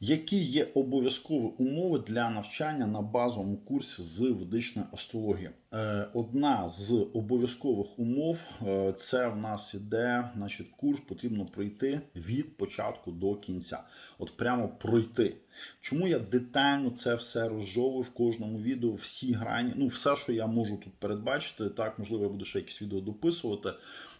Які є обов'язкові умови для навчання на базовому курсі з ведичної астрології? Е, Одна з обов'язкових умов е, це в нас іде, значить, курс потрібно пройти від початку до кінця. От прямо пройти. Чому я детально це все розжовую в кожному відео, всі грані, ну все, що я можу тут передбачити. Так, можливо, я буду ще якісь відео дописувати.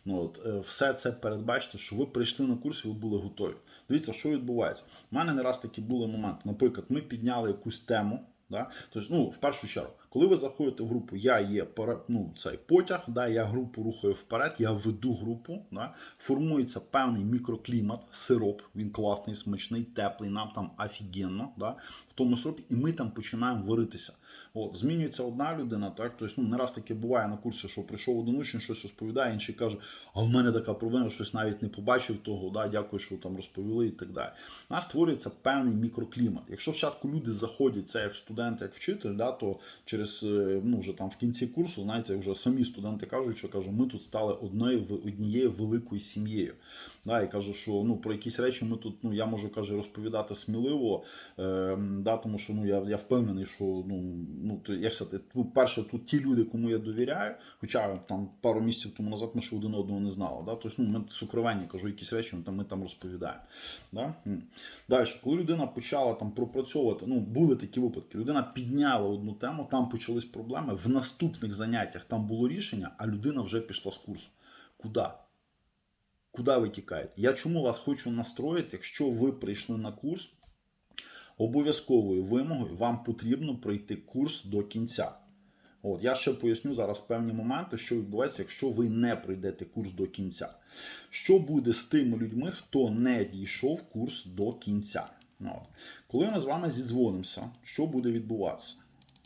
Ну, от, е, все це передбачити, що ви прийшли на курс і ви були готові. Дивіться, що відбувається. У мене не раз такі були моменти. Наприклад, ми підняли якусь тему. Да? Тобто, ну, в першу чергу, коли ви заходите в групу, я є ну, цей потяг, да? я групу рухаю вперед, я веду групу, да? формується певний мікроклімат, сироп, він класний, смачний, теплий, нам там офігенно, да? в тому сиропі, і ми там починаємо варитися. От, змінюється одна людина, так, тобто, ну, не раз таке буває на курсі, що прийшов один учень, щось розповідає, інший каже, а в мене така проблема, щось навіть не побачив того, да, дякую, що там розповіли і так далі. У нас створюється певний мікроклімат. Якщо спочатку люди заходять, це як студент, як вчитель, да, то через е, ну, вже там в кінці курсу, знаєте, вже самі студенти кажуть, що кажуть, ми тут стали одною однією великою сім'єю. Да, і каже, що ну, про якісь речі ми тут, ну, я можу каже, розповідати сміливо, е, да, тому що ну, я, я впевнений, що ну, ну, то, як сказати, ну, перше, тут ті люди, кому я довіряю, хоча там пару місяців тому назад ми ще один одного не знали. Да? Тобто, ну, ми сукровенні, кажу, якісь речі там, ми там розповідаємо. Да? Далі, коли людина почала там пропрацьовувати, ну, були такі випадки, людина підняла одну тему, там почались проблеми, в наступних заняттях там було рішення, а людина вже пішла з курсу. Куди? Куди ви тікаєте? Я чому вас хочу настроїти, якщо ви прийшли на курс, обов'язковою вимогою вам потрібно пройти курс до кінця. От, я ще поясню зараз певні моменти, що відбувається, якщо ви не пройдете курс до кінця. Що буде з тими людьми, хто не дійшов курс до кінця? Ну, От. Коли ми з вами зідзвонимося, що буде відбуватися?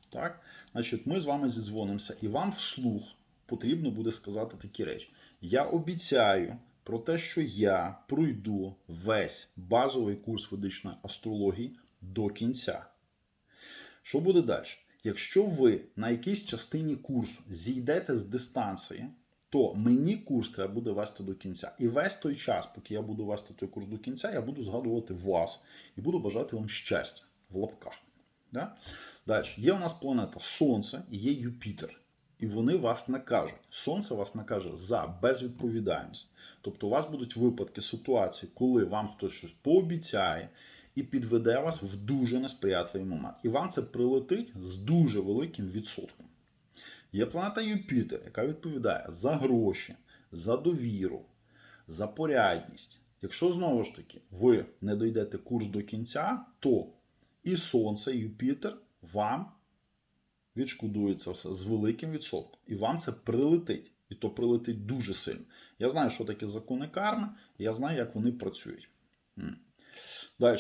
Так? Значить, ми з вами зідзвонимося, і вам вслух потрібно буде сказати такі речі. Я обіцяю про те, що я пройду весь базовий курс ведичної астрології до кінця. Що буде далі? Якщо ви на якійсь частині курсу зійдете з дистанції, то мені курс треба буде вести до кінця. І весь той час, поки я буду вести той курс до кінця, я буду згадувати вас і буду бажати вам щастя в лапках. Да? Далі, є у нас планета Сонце і є Юпітер. І вони вас накажуть. Сонце вас накаже за безвідповідальність. Тобто у вас будуть випадки ситуації, коли вам хтось щось пообіцяє і підведе вас в дуже несприятливий момент. І вам це прилетить з дуже великим відсотком. Є планета Юпітер, яка відповідає за гроші, за довіру, за порядність. Якщо знову ж таки ви не дойдете курс до кінця, то і Сонце, і Юпітер вам відшкодується все з великим відсотком. І вам це прилетить. І то прилетить дуже сильно. Я знаю, що таке закони карми, я знаю, як вони працюють. Далі.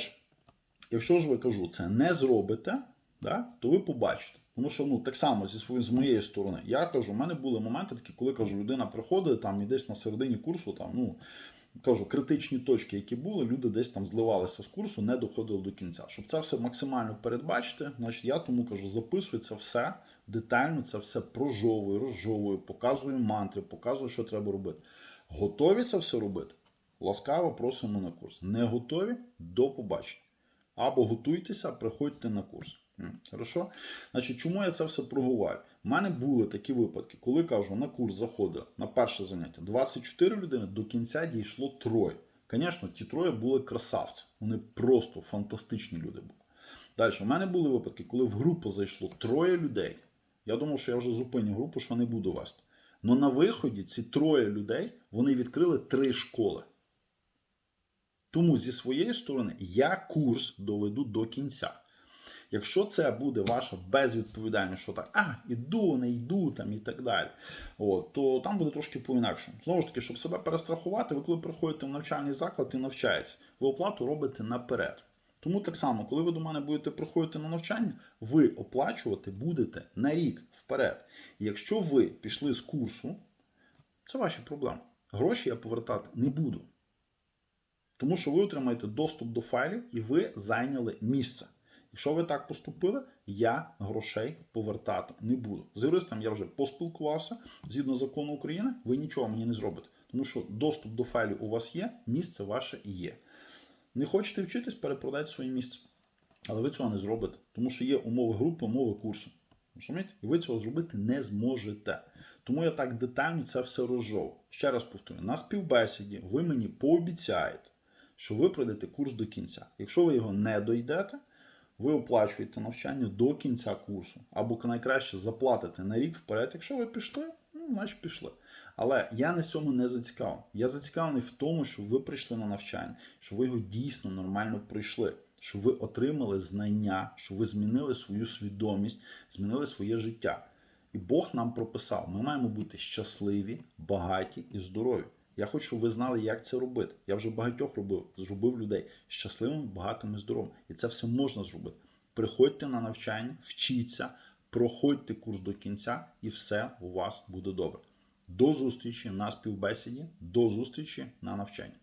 Якщо ж ви кажу, це не зробите, да, то ви побачите. Тому що ну, так само зі своєї, з моєї сторони, я кажу, у мене були моменти такі, коли кажу, людина приходить там і десь на середині курсу, там, ну, кажу, критичні точки, які були, люди десь там зливалися з курсу, не доходили до кінця. Щоб це все максимально передбачити, значить я тому кажу, записую це все детально, це все прожовую, розжовую, показую мантри, показую, що треба робити. Готові це все робити? Ласкаво просимо на курс. Не готові? До побачення. Або готуйтеся, приходьте на курс. Хорошо? Значить, чому я це все проговорю? У мене були такі випадки, коли кажу, на курс заходив на перше заняття 24 людини, до кінця дійшло троє. Звісно, ті троє були красавці. Вони просто фантастичні люди були. Далі, у мене були випадки, коли в групу зайшло троє людей. Я думав, що я вже зупиню групу, що не буду вести. Але на виході ці троє людей вони відкрили три школи. Тому зі своєї сторони я курс доведу до кінця. Якщо це буде ваша безвідповідальність, що так, а, іду, не йду там і так далі, от, то там буде трошки по-інакшому. Знову ж таки, щоб себе перестрахувати, ви коли приходите в навчальний заклад і навчаєтесь, ви оплату робите наперед. Тому так само, коли ви до мене будете приходити на навчання, ви оплачувати будете на рік вперед. І якщо ви пішли з курсу, це ваші проблеми. Гроші я повертати не буду. Тому що ви отримаєте доступ до файлів і ви зайняли місце. Якщо ви так поступили, я грошей повертати не буду. З юристом я вже поспілкувався. Згідно закону України, ви нічого мені не зробите. Тому що доступ до файлів у вас є, місце ваше є. Не хочете вчитись, перепродайте своє місце. Але ви цього не зробите, тому що є умови групи, умови курсу. Розумієте? І ви цього зробити не зможете. Тому я так детально це все розжов. Ще раз повторюю, на співбесіді ви мені пообіцяєте, що ви пройдете курс до кінця. Якщо ви його не дойдете, ви оплачуєте навчання до кінця курсу. Або найкраще заплатите на рік вперед. Якщо ви пішли, ну, значить пішли. Але я в цьому не зацікавлений. Я зацікавлений в тому, щоб ви прийшли на навчання, щоб ви його дійсно нормально пройшли, щоб ви отримали знання, щоб ви змінили свою свідомість, змінили своє життя. І Бог нам прописав: ми маємо бути щасливі, багаті і здорові. Я хочу, щоб ви знали, як це робити. Я вже багатьох робив, зробив людей щасливим, багатим і здоровим. І це все можна зробити. Приходьте на навчання, вчіться, проходьте курс до кінця, і все у вас буде добре. До зустрічі на співбесіді, до зустрічі на навчанні.